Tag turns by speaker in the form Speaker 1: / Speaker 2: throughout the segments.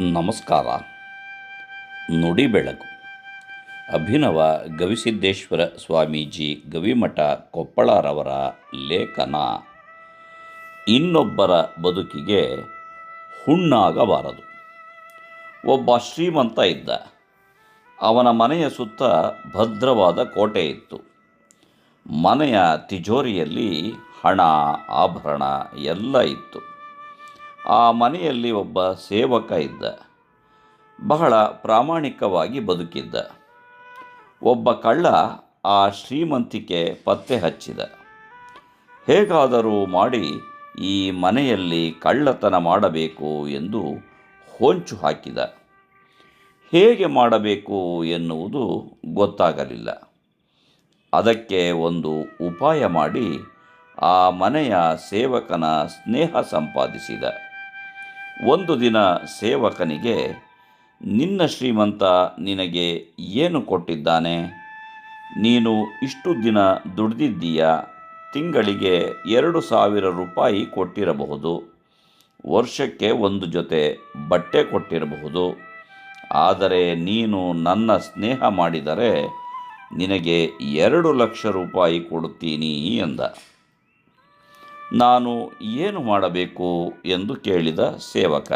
Speaker 1: ನಮಸ್ಕಾರ. ನುಡಿ ಬೆಳಕು ಅಭಿನವ ಗವಿಸಿದ್ದೇಶ್ವರ ಸ್ವಾಮೀಜಿ ಗವಿಮಠ ಕೊಪ್ಪಳರವರ ಲೇಖನ. ಇನ್ನೊಬ್ಬರ ಬದುಕಿಗೆ ಹುಣ್ಣಾಗಬಾರದು. ಒಬ್ಬ ಶ್ರೀಮಂತ ಇದ್ದ. ಅವನ ಮನೆಯ ಸುತ್ತ ಭದ್ರವಾದ ಕೋಟೆ ಇತ್ತು. ಮನೆಯ ತಿಜೋರಿಯಲ್ಲಿ ಹಣ, ಆಭರಣ ಎಲ್ಲ ಇತ್ತು. ಆ ಮನೆಯಲ್ಲಿ ಒಬ್ಬ ಸೇವಕ ಇದ್ದ. ಬಹಳ ಪ್ರಾಮಾಣಿಕವಾಗಿ ಬದುಕಿದ್ದ. ಒಬ್ಬ ಕಳ್ಳ ಆ ಶ್ರೀಮಂತಿಕೆ ಪತ್ತೆ ಹಚ್ಚಿದ. ಹೇಗಾದರೂ ಮಾಡಿ ಈ ಮನೆಯಲ್ಲಿ ಕಳ್ಳತನ ಮಾಡಬೇಕು ಎಂದು ಹೊಂಚು ಹಾಕಿದ. ಹೇಗೆ ಮಾಡಬೇಕು ಎನ್ನುವುದು ಗೊತ್ತಾಗಲಿಲ್ಲ. ಅದಕ್ಕೆ ಒಂದು ಉಪಾಯ ಮಾಡಿ ಆ ಮನೆಯ ಸೇವಕನ ಸ್ನೇಹ ಸಂಪಾದಿಸಿದ. ಒಂದು ದಿನ ಸೇವಕನಿಗೆ, ನಿನ್ನ ಶ್ರೀಮಂತ ನಿನಗೆ ಏನು ಕೊಟ್ಟಿದ್ದಾನೆ? ನೀನು ಇಷ್ಟು ದಿನ ದುಡಿದಿದ್ದೀಯ? ತಿಂಗಳಿಗೆ ಎರಡು ಸಾವಿರ ರೂಪಾಯಿ ಕೊಟ್ಟಿರಬಹುದು. ವರ್ಷಕ್ಕೆ ಒಂದು ಜೊತೆ ಬಟ್ಟೆ ಕೊಟ್ಟಿರಬಹುದು. ಆದರೆ ನೀನು ನನ್ನ ಸ್ನೇಹ ಮಾಡಿದರೆ ನಿನಗೆ ಎರಡು ಲಕ್ಷ ರೂಪಾಯಿ ಕೊಡುತ್ತೀನಿ ಎಂದ. ನಾನು ಏನು ಮಾಡಬೇಕು ಎಂದು ಕೇಳಿದ ಸೇವಕ.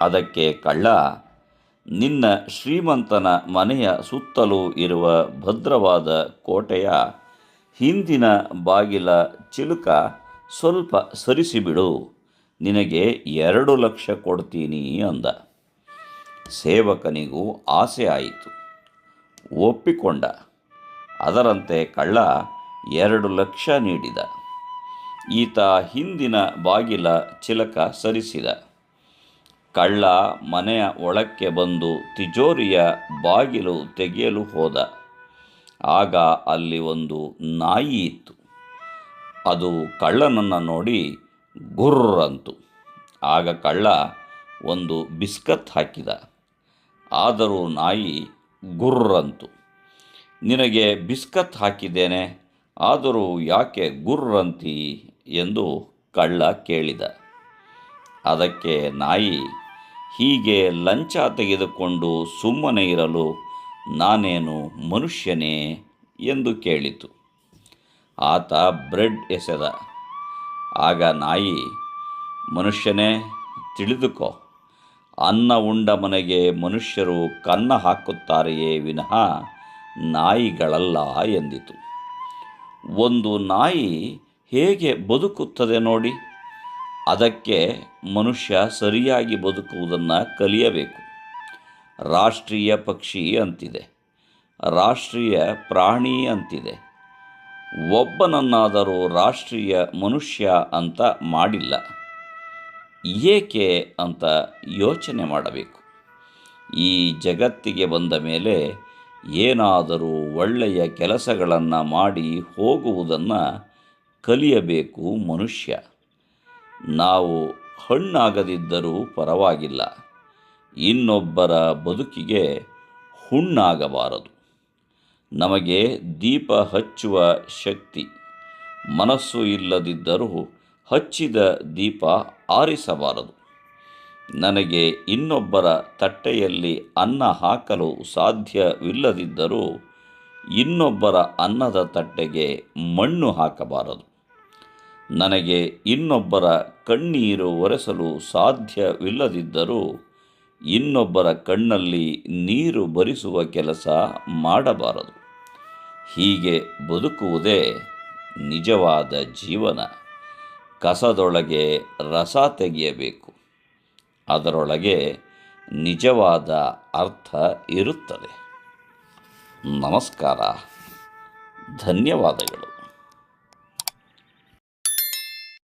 Speaker 1: ಅದಕ್ಕೆ ಕಳ್ಳ, ನಿನ್ನ ಶ್ರೀಮಂತನ ಮನೆಯ ಸುತ್ತಲೂ ಇರುವ ಭದ್ರವಾದ ಕೋಟೆಯ ಹಿಂದಿನ ಬಾಗಿಲ ಚಿಲುಕ ಸ್ವಲ್ಪ ಸರಿಸಿಬಿಡು, ನಿನಗೆ ಎರಡು ಲಕ್ಷ ಕೊಡ್ತೀನಿ ಅಂದ. ಸೇವಕನಿಗೂ ಆಸೆ ಆಯಿತು. ಒಪ್ಪಿಕೊಂಡ. ಅದರಂತೆ ಕಳ್ಳ ಎರಡು ಲಕ್ಷ ನೀಡಿದ. ಈತ ಹಿಂದಿನ ಬಾಗಿಲ ಚಿಲಕ ಸರಿಸಿದ. ಕಳ್ಳ ಮನೆಯ ಒಳಕ್ಕೆ ಬಂದು ತಿಜೋರಿಯ ಬಾಗಿಲು ತೆಗೆಯಲು ಹೋದ. ಆಗ ಅಲ್ಲಿ ಒಂದು ನಾಯಿ ಇತ್ತು. ಅದು ಕಳ್ಳನನ್ನು ನೋಡಿ ಗುರ್ರಂತು ಆಗ ಕಳ್ಳ ಒಂದು ಬಿಸ್ಕತ್ ಹಾಕಿದ. ಆದರೂ ನಾಯಿ ಗುರ್ರಂತು ನಿನಗೆ ಬಿಸ್ಕತ್ ಹಾಕಿದ್ದೇನೆ, ಆದರೂ ಯಾಕೆ ಗುರ್ರಂತಿ ಎಂದು ಕಳ್ಳ ಕೇಳಿದ. ಅದಕ್ಕೆ ನಾಯಿ, ಹೀಗೆ ಲಂಚ ತೆಗೆದುಕೊಂಡು ಸುಮ್ಮನೆ ಇರಲು ನಾನೇನು ಮನುಷ್ಯನೇ ಎಂದು ಕೇಳಿತು. ಆತ ಬ್ರೆಡ್ ಎಸೆದ. ಆಗ ನಾಯಿ, ಮನುಷ್ಯನೇ, ತಿಳಿದುಕೋ, ಅನ್ನ ಉಂಡ ಮನೆಗೆ ಮನುಷ್ಯರು ಕನ್ನ ಹಾಕುತ್ತಾರೆಯೇ ವಿನಃ ನಾಯಿಗಳಲ್ಲ ಎಂದಿತು. ಒಂದು ನಾಯಿ ಹೇಗೆ ಬದುಕುತ್ತದೆ ನೋಡಿ, ಅದಕ್ಕೆ ಮನುಷ್ಯ ಸರಿಯಾಗಿ ಬದುಕುವುದನ್ನು ಕಲಿಯಬೇಕು. ರಾಷ್ಟ್ರೀಯ ಪಕ್ಷಿ ಅಂತಿದೆ. ರಾಷ್ಟ್ರೀಯ ಪ್ರಾಣಿ ಅಂತಿದೆ. ಒಬ್ಬನನ್ನಾದರೂ ರಾಷ್ಟ್ರೀಯ ಮನುಷ್ಯ ಅಂತ ಮಾಡಿಲ್ಲ. ಏಕೆ ಅಂತ ಯೋಚನೆ ಮಾಡಬೇಕು. ಈ ಜಗತ್ತಿಗೆ ಬಂದ ಮೇಲೆ ಏನಾದರೂ ಒಳ್ಳೆಯ ಕೆಲಸಗಳನ್ನು ಮಾಡಿ ಹೋಗುವುದನ್ನು ಕಲಿಯಬೇಕು ಮನುಷ್ಯ. ನಾವು ಹಣ್ಣಾಗದಿದ್ದರೂ ಪರವಾಗಿಲ್ಲ. ಇನ್ನೊಬ್ಬರ ಬದುಕಿಗೆ ಹುಣ್ಣಾಗಬಾರದು. ನಮಗೆ ದೀಪ ಹಚ್ಚುವ ಶಕ್ತಿ, ಮನಸ್ಸು ಇಲ್ಲದಿದ್ದರೂ ಹಚ್ಚಿದ ದೀಪ ಆರಿಸಬಾರದು. ನನಗೆ ಇನ್ನೊಬ್ಬರ ತಟ್ಟೆಯಲ್ಲಿ ಅನ್ನ ಹಾಕಲು ಸಾಧ್ಯವಿಲ್ಲದಿದ್ದರೂ ಇನ್ನೊಬ್ಬರ ಅನ್ನದ ತಟ್ಟೆಗೆ ಮಣ್ಣು ಹಾಕಬಾರದು. ನನಗೆ ಇನ್ನೊಬ್ಬರ ಕಣ್ಣೀರು ಒರೆಸಲು ಸಾಧ್ಯವಿಲ್ಲದಿದ್ದರೂ ಇನ್ನೊಬ್ಬರ ಕಣ್ಣಲ್ಲಿ ನೀರು ಬರಿಸುವ ಕೆಲಸ ಮಾಡಬಾರದು. ಹೀಗೆ ಬದುಕುವುದೇ ನಿಜವಾದ ಜೀವನ. ಕಸದೊಳಗೆ ರಸ ತೆಗೆಯಬೇಕು. ಅದರೊಳಗೆ ನಿಜವಾದ ಅರ್ಥ ಇರುತ್ತದೆ. ನಮಸ್ಕಾರ. ಧನ್ಯವಾದಗಳು.